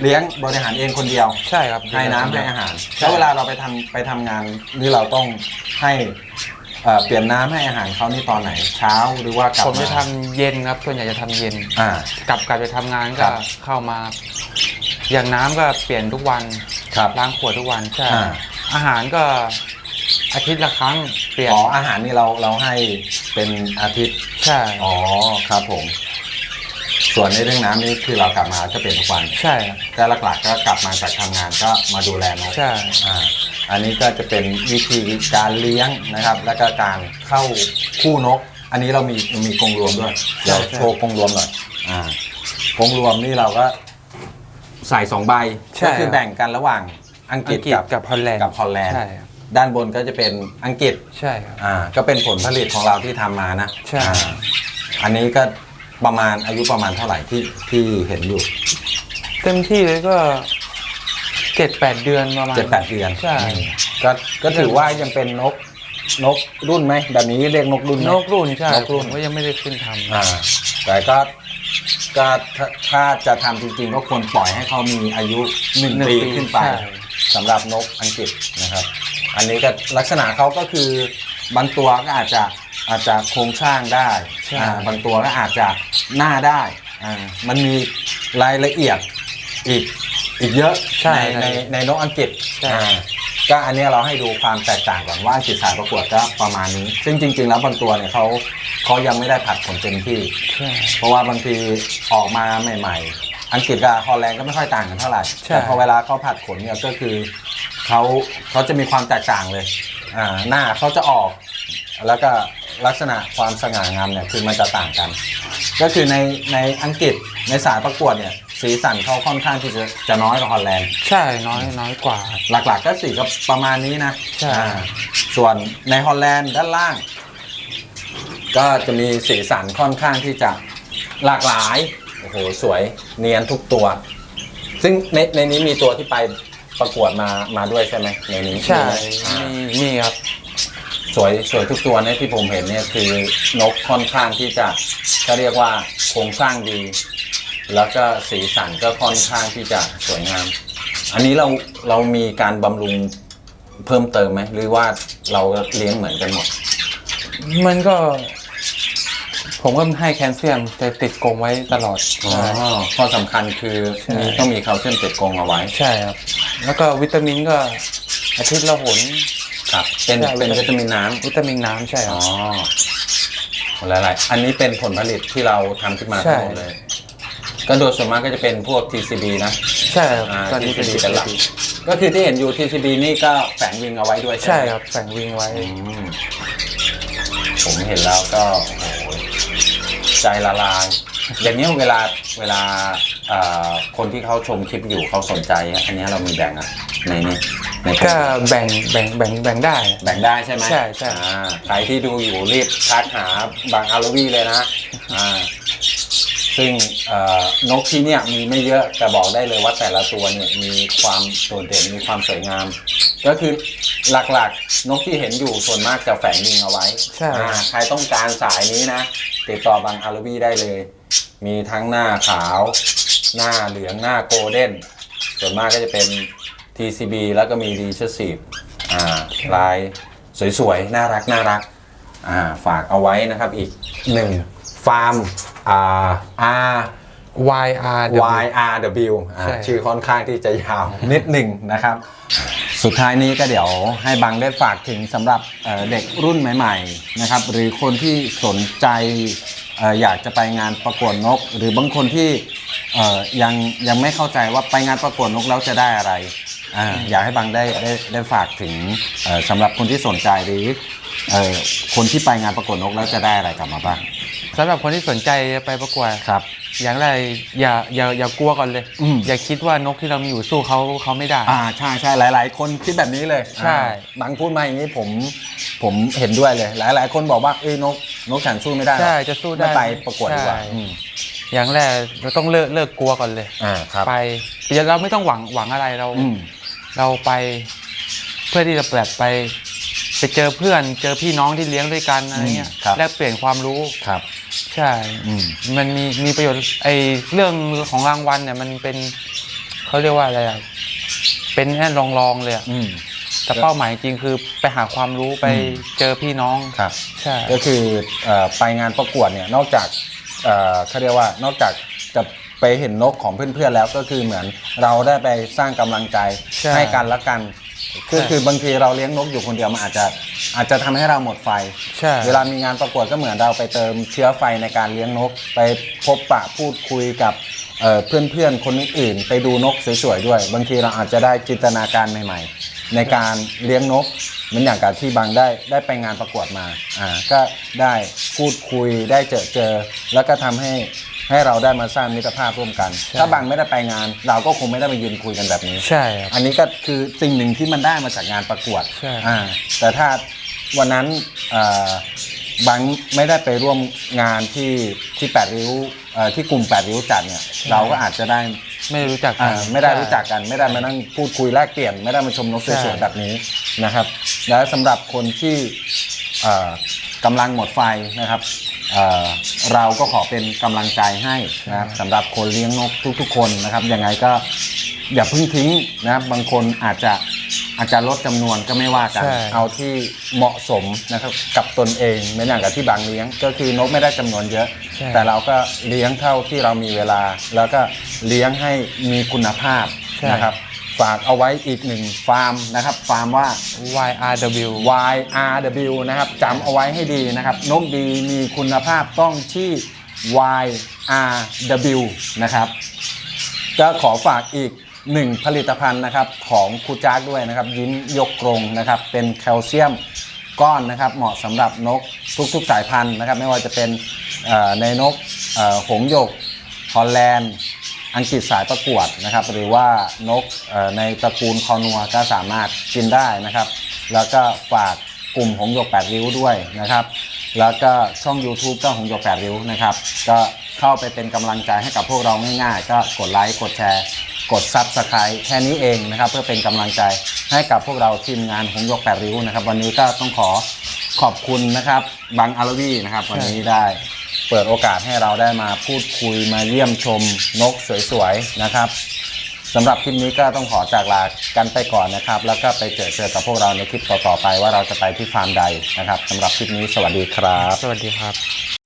Speaker 1: เลี้ยงบริหารเองคนเดียว
Speaker 2: ใช่ครับ
Speaker 1: ให้น้ำให้อาหาร
Speaker 2: ใช่
Speaker 1: แล้วเวลาเราไปทำไปทำงานนี่เราต้องให้ เอ่อเปลี่ยนน้ำให้อาหารเขานี่ตอนไหนเช้าหรือว่ากลับ
Speaker 2: ผมจะ
Speaker 1: มา
Speaker 2: ทำเย็นครับส่วนใหญ่จะทำเย็น
Speaker 1: อ่า
Speaker 2: กลับกลับไปทำงาน
Speaker 1: ครั
Speaker 2: ก็
Speaker 1: บ
Speaker 2: เข้ามา อย่างน้ำก็เปลี่ยนทุกวัน
Speaker 1: ครับ
Speaker 2: ล้างขวดทุกวันใช่
Speaker 1: อ่า
Speaker 2: อาหารก็อาทิตย์ละครั้งเปลี่ยน
Speaker 1: อ๋ออาหารนี่เราเราให้เป็นอาทิตย์
Speaker 2: ใช่
Speaker 1: อ๋อครับผม ส่วนในเรื่องน้ำนี่คือเรากลับมาก็เป็นทุกวัน
Speaker 2: ใช่ครับ
Speaker 1: แต่หลักๆก็กลับมาจากทำงานก็มาดูแลนก
Speaker 2: ใช่
Speaker 1: อ่า อันนี้ก็จะเป็นวิธีการเลี้ยงนะครับ แล้วก็การเข้าคู่นก อันนี้เรามีมีกรงรวมด้วยเดี๋ยวโชว์กรงรวมหน่อยอ่ากรงรวมนี่เราก็ใส่สองใบ
Speaker 2: ใช่
Speaker 1: ก็คือแบ่งกันระหว่างอังกฤ
Speaker 2: อั
Speaker 1: ษ
Speaker 2: งกฤษ
Speaker 1: กับ
Speaker 2: กับฮอลแลนด์
Speaker 1: กับฮอลแลนด์
Speaker 2: ใช่ครับ
Speaker 1: ด้านบนก็จะเป็นอังกฤษ
Speaker 2: ใช่ครับ
Speaker 1: อ่าก็เป็นผลผลิตของเราที่ทำมานะ
Speaker 2: ใช่
Speaker 1: อ่าอันนี้ก็ประมาณอายุประมาณเท่าไหร่ที่ที่เห็นอยู่
Speaker 2: เต็มที่เลยก็ เจ็ดแปดเดือนประมาณ
Speaker 1: เจ็ดแปดเดือน
Speaker 2: ใช่
Speaker 1: อืมก็ก็ถือว่ายังเป็นนกนกรุ่นไหมแบบนี้เรียกนกรุ่นไหม
Speaker 2: นกรุ่นใช่
Speaker 1: นกรุ่น
Speaker 2: ผมก็ยังไม่ได้ขึ้นทำ
Speaker 1: อ่าแต่ก็ก็ถ้าถ้าจะทำจริงๆ ก็ควรปล่อยให้เขามีอายุหนึ่ง
Speaker 2: หนึ่ง
Speaker 1: ปี
Speaker 2: ปี
Speaker 1: ขึ้นไป
Speaker 2: ใช่
Speaker 1: สำหรับนกอังกฤษนะครับ อันนี้ก็ลักษณะเขาก็คือบางตัวก็อาจจะอาจจะโครงสร้างได้
Speaker 2: ใช่
Speaker 1: อ่าบางตัวก็อาจจะหน้าได้อ่ามันมีรายละเอียดอีก อีกเยอะ
Speaker 2: ใช่
Speaker 1: ในในในนกอังกฤษ
Speaker 2: ใช่
Speaker 1: อ่าก็อันเนี้ยเราให้ดูความแตกต่างก่อนว่าอังกฤษสายประกวดก็ประมาณนี้ ซึ่งจริง ๆ แล้วบางตัวเนี่ยเขาเขายังไม่ได้ผัดผลเต็มที่
Speaker 2: ใช่
Speaker 1: เพราะว่าบางทีออกมาใหม่ๆ อังกฤษกับฮอลแลนด์ก็ไม่ค่อยต่างกันเท่าไหร่
Speaker 2: ใช่
Speaker 1: แต่พอเวลาเขาผัดขนเนี่ยก็คือเขาเขาจะมีความแตกต่างเลย อ่าหน้าเขาจะออก แล้วก็ ลักษณะความสง่างามเนี่ยคือมันจะต่างกัน ก็คือในในอังกฤษในสายประกวดเนี่ยสีสันเขาค่อนข้างที่จะจะน้อยกว่าฮอลแลนด์
Speaker 2: ใช่น้อยน้อยกว่า
Speaker 1: หลักๆก็สีก็ประมาณนี้นะ
Speaker 2: ใช่
Speaker 1: อ่าส่วนในฮอลแลนด์ด้านล่าง ก็จะมีสีสันค่อนข้างที่จะหลากหลายโอ้โหสวยเนียนทุกตัว ซึ่งในในนี้มีตัวที่ไปประกวดมามาด้วยใช่ไหมในนี้
Speaker 2: ใช่
Speaker 1: อ่า
Speaker 2: มีมีครับ
Speaker 1: สวยสวยทุกตัวเนี่ยที่ผมเห็นเนี่ยคือนกค่อนข้างที่จะก็เรียกว่าโครงสร้างดี แล้วก็สีสันก็ค่อนข้างที่จะสวยงาม อันนี้เราเรามีการบำรุงเพิ่มเติมไหมหรือว่าเราเลี้ยงเหมือนกันหมด
Speaker 2: มันก็ ผมก็ให้แคลเซียมจะติดกรงไว้ตลอด
Speaker 1: อ๋อ
Speaker 2: ใช่
Speaker 1: ข้อสำคัญคือ
Speaker 2: ใช่
Speaker 1: มีต้องมีแคลเซียมติดกรงเอาไว้
Speaker 2: ใช่ครับ แล้วก็วิตามินก็อาทิตย์ละหน
Speaker 1: ครับเป็น
Speaker 2: ใช่
Speaker 1: เป็นวิตามินน้
Speaker 2: วิตามินน้ำใช่ำค
Speaker 1: อ๋
Speaker 2: รั
Speaker 1: อบหลายๆอันนี้เป็นผลผลิตที่เราทำขึ้นมา
Speaker 2: ใช่
Speaker 1: ทั้งหมดเลย ก็โดยส่วนมากก็จะเป็นพวก TCB นะ
Speaker 2: ใช่ครับ
Speaker 1: อ่า
Speaker 2: ตอนนี้เป็น
Speaker 1: TCB เป็นหลักก็คือที่เห็นอยู่ TCB นี่ก็แฝงวิงเอาไว้ด้วย
Speaker 2: ใช่
Speaker 1: ไหม
Speaker 2: ครับแฝงวิงไว้
Speaker 1: อืมผมเห็นแล้วก็โอ้โหใจละลาย อย่างนี้เวลาเวลาเอ่อคนที่เขาชมคลิปอยู่เขาสนใจ อันนี้เรามีแบ่งอะในนี้ ใน
Speaker 2: ก็แบ่งแบ่งแบ่งแบ่งได้
Speaker 1: แบ่งได้ใช่ไหม
Speaker 2: ใช่ใช่
Speaker 1: อ่าใครที่ดูอยู่รีบทักหาบางอาร์วีเลยนะอ่าซึ่งเอ่อนกที่เนี่ยมีไม่เยอะแต่บอกได้เลยว่าแต่ละตัวเนี่ยมีความโดดเด่นมีความสวยงาม ก็คือหลักๆ นกที่เห็นอยู่ส่วนมากจะแฝงยิงเอาไว้
Speaker 2: ใช่
Speaker 1: อ่าใครต้องการสายนี้นะ ติดต่อบางอาร์วีได้เลย มีทั้งหน้าขาว หน้าเหลืองหน้าโกลเด้น ส่วนมากก็จะเป็น TCB แล้วก็มี r e c e s s i v e อ่าลายสวยๆ น่ารักน่ารักอ่าฝากเอาไว้นะครับอีกหนึ่งฟาร์มอ่า R
Speaker 2: Y R
Speaker 1: Y R W อ่า
Speaker 2: ใช่
Speaker 1: ชื่อค่อนข้างที่จะยาวนิดหนึ่งนะครับ สุดท้ายนี้ก็เดี๋ยวให้บังได้ฝากถึงสำหรับเอ่อเด็กรุ่นใหม่ๆนะครับหรือคนที่สนใจเอ่ออยากจะไปงานประกวดนก หรือบางคนที่เอ่อยังยังไม่เข้าใจว่าไปงานประกวดนกแล้วจะได้อะไร อ่าอยากให้บังได้ได้ได้ฝากถึงเอ่อสำหรับคนที่สนใจหรือเอ่อคนที่ไปงานประกวดนกแล้วจะได้อะไรกลับมาบ้าง
Speaker 2: สำหรับคนที่สนใจจะไปประกวด
Speaker 1: ครับ
Speaker 2: อย่างแรกอย่าอย่าอย่ากลัวก่อนเลย
Speaker 1: อืม
Speaker 2: อย่าคิดว่านกที่เรามีอยู่สู้เขาเขาไม่ได้
Speaker 1: อ่าใช่ใช่หลาย ๆ คนคิดแบบนี้เลย
Speaker 2: ใช่
Speaker 1: อ่าบางพูดมาอย่างนี้ผมผมเห็นด้วยเลย หลาย ๆ คนบอกว่าเอ้ยนกนกฉันสู้ไม่ได้หรอก
Speaker 2: ใช่จะสู้ได้
Speaker 1: ไม่ไปประกวดดีกว่า
Speaker 2: ใช่
Speaker 1: อืม
Speaker 2: อย่างแรกเราต้องเลิกเลิกกลัวก่อนเลย
Speaker 1: อ่าครับ
Speaker 2: ไปเราไม่ต้องหวังหวังอะไรเรา
Speaker 1: อืม
Speaker 2: เราไปเพื่อที่จะแบบไปไปเจอเพื่อนเจอพี่น้องที่เลี้ยงด้วยกันอะไรเงี้ย
Speaker 1: อืมครับ
Speaker 2: แลกเปลี่ยนความรู้
Speaker 1: ครับ
Speaker 2: ใช่
Speaker 1: อืม
Speaker 2: มันมีมีประโยชน์ไอเรื่องของรางวัลเนี่ยมันเป็นเขาเรียกว่าอะไรอะเป็นแค่ลองๆเลยอะ
Speaker 1: อืม
Speaker 2: แต่เป้าหมายจริงคือไปหาความรู้ไป
Speaker 1: อืม
Speaker 2: เจอพี่น้อง
Speaker 1: ครับ
Speaker 2: ใช่
Speaker 1: ก็คือเอ่อไปงานประกวดเนี่ยนอกจากเอ่อเขาเรียกว่านอกจากจะ ไปเห็นนกของเพื่อนๆแล้วก็คือเหมือนเราได้ไปสร้างกำลังใจ
Speaker 2: ใช่
Speaker 1: ให้กันและกันคือ
Speaker 2: ใช่
Speaker 1: คือบางทีเราเลี้ยงนกอยู่คนเดียวมันอาจจะอาจจะทำให้เราหมดไฟ
Speaker 2: ใช่
Speaker 1: เวลามีงานประกวดก็เหมือนเราไปเติมเชื้อไฟในการเลี้ยงนก ไปพบปะพูดคุยกับเอ่อเพื่อนๆ คนอื่นๆไปดูนกสวยๆด้วย บางทีเราอาจจะได้จินตนาการใหม่ๆ ในการเลี้ยงนกเหมือนอย่างกับที่บางได้ได้ไปงานประกวดมาอ่าก็ได้พูดคุยได้เจอเจอ แล้วก็ทำให้ ให้เราได้มาสร้างมิตรภาพร่วมกัน ถ้าบางไม่ได้ไปงาน เราก็คงไม่ได้มายืนคุยกันแบบนี้
Speaker 2: ใช่ครับ
Speaker 1: อันนี้ก็คือสิ่งหนึ่งที่มันได้มาจากงานประกวด
Speaker 2: ใช่
Speaker 1: อ่าแต่ถ้าวันนั้นเอ่อบางไม่ได้ไปร่วมงานที่ที่แปดริ้วเอ่อที่กลุ่มแปดริ้วจัดเนี่ยเราก็อาจจะได้
Speaker 2: ไม่รู้จักกั
Speaker 1: อ่านไม่ได้รู้จักกันไม่ได้มานั่งพูดคุยแลกเปลี่ยน ไม่ได้มาชมนกส
Speaker 2: ใช่
Speaker 1: วยๆแบบนี้นะครับ และสำหรับคนที่เอ่อกำลังหมดไฟนะครับ เอ่อเราก็ขอเป็นกำลังใจให้นะครับสำหรับคนเลี้ยงนกทุกๆ คนนะครับยังไงก็อย่าเพิ่งทิ้งนะครับบางคนอาจจะอาจจะลดจำนวนก็ไม่ว่ากัน
Speaker 2: ใช่
Speaker 1: เอาที่เหมาะสมนะครับกับตนเองเหมือนอย่างกับที่บางเลี้ยง ก็คือนกไม่ได้จำนวนเยอะ
Speaker 2: ใช่
Speaker 1: แต่เราก็เลี้ยงเท่าที่เรามีเวลา แล้วก็เลี้ยงให้มีคุณภาพ
Speaker 2: ใช่
Speaker 1: นะครับ ฝากเอาไว้อีกหนึ่งฟาร์มนะครับ ฟาร์มว่า
Speaker 2: YRW
Speaker 1: YRW นะครับจำเอาไว้ให้ดีนะครับ นกดีมีคุณภาพต้องที่ YRW นะครับ ก็ขอฝากอีกหนึ่งผลิตภัณฑ์นะครับของครูจ้ากด้วยนะครับ ยิ้มยกกรงนะครับ เป็นแคลเซียมก้อนนะครับ เหมาะสำหรับนกทุกๆสายพันธุ์นะครับ ไม่ว่าจะเป็นเอ่อในนกเอ่อหงส์หยกฮอลแลนด์ อังกฤษสายประกวดนะครับ หรือว่านกในตระกูลคอนัวก็สามารถกินได้นะครับ แล้วก็ฝากกลุ่มหงส์หยกแปดริ้วด้วยนะครับ แล้วก็ช่อง YouTube ก็หงส์หยกแปดริ้วนะครับ ก็เข้าไปเป็นกำลังใจให้กับพวกเราง่ายๆ ก็กดไลค์กดแชร์ กดซับสไครต์แค่นี้เองนะครับ เพื่อเป็นกำลังใจให้กับพวกเราทีมงานหงส์หยกแปดริ้วนะครับ วันนี้ก็ต้องขอขอบคุณนะครับบังอารวีนะครับ วันนี้ได้ เปิดโอกาสให้เราได้มาพูดคุยมาเยี่ยมชมนกสวยๆนะครับสำหรับคลิปนี้ก็ต้องขอจากลากันไปก่อนนะครับ แล้วก็ไปเจอเจอกับพวกเราในคลิปต่อๆไปว่าเราจะไปที่ฟาร์มใดนะครับสำหรับคลิปนี้สวัสดีครับ
Speaker 2: สวัสดีครับ